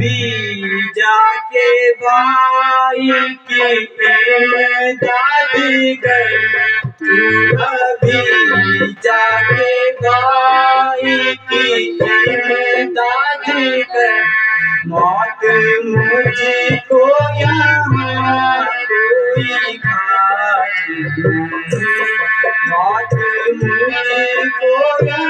अभी जाके भाई की कर तू अभी जाके भाई की इमदाद कर मौत मुझको यहाँ कोई खास नहीं मौत यहाँ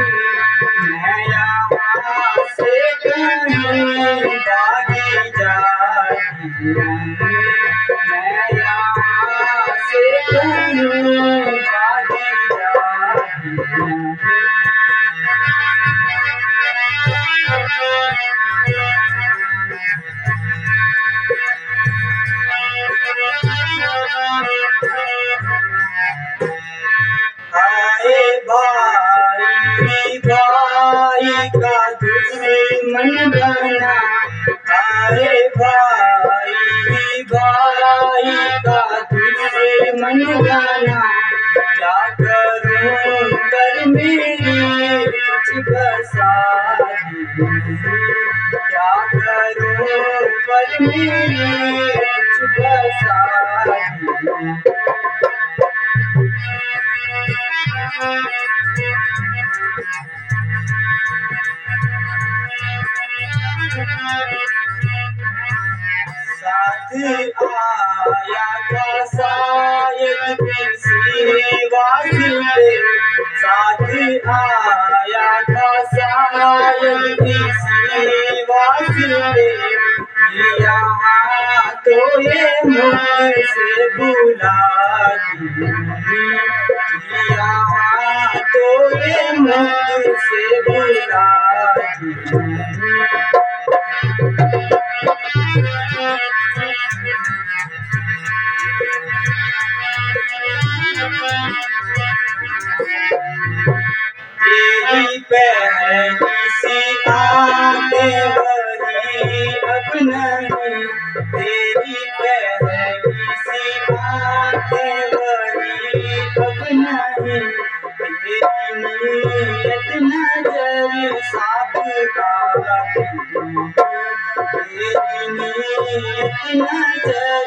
दुश्मन बना आए भाई भाई का दुश्मन बना क्या करूँ कर मेरी कुछ बसा पर मेरी कुछ बसा साथ आया था किसी वास्ते साथ आया था शायद किसी वास्ते यहाँ तो ये मुझसे बुला यहाँ तो बुला पहली सी आँखें वही अब नहीं तेरी पहली सी आँखें वही अब तेरी नीयत नज़र आती तेरी नीयत नज़र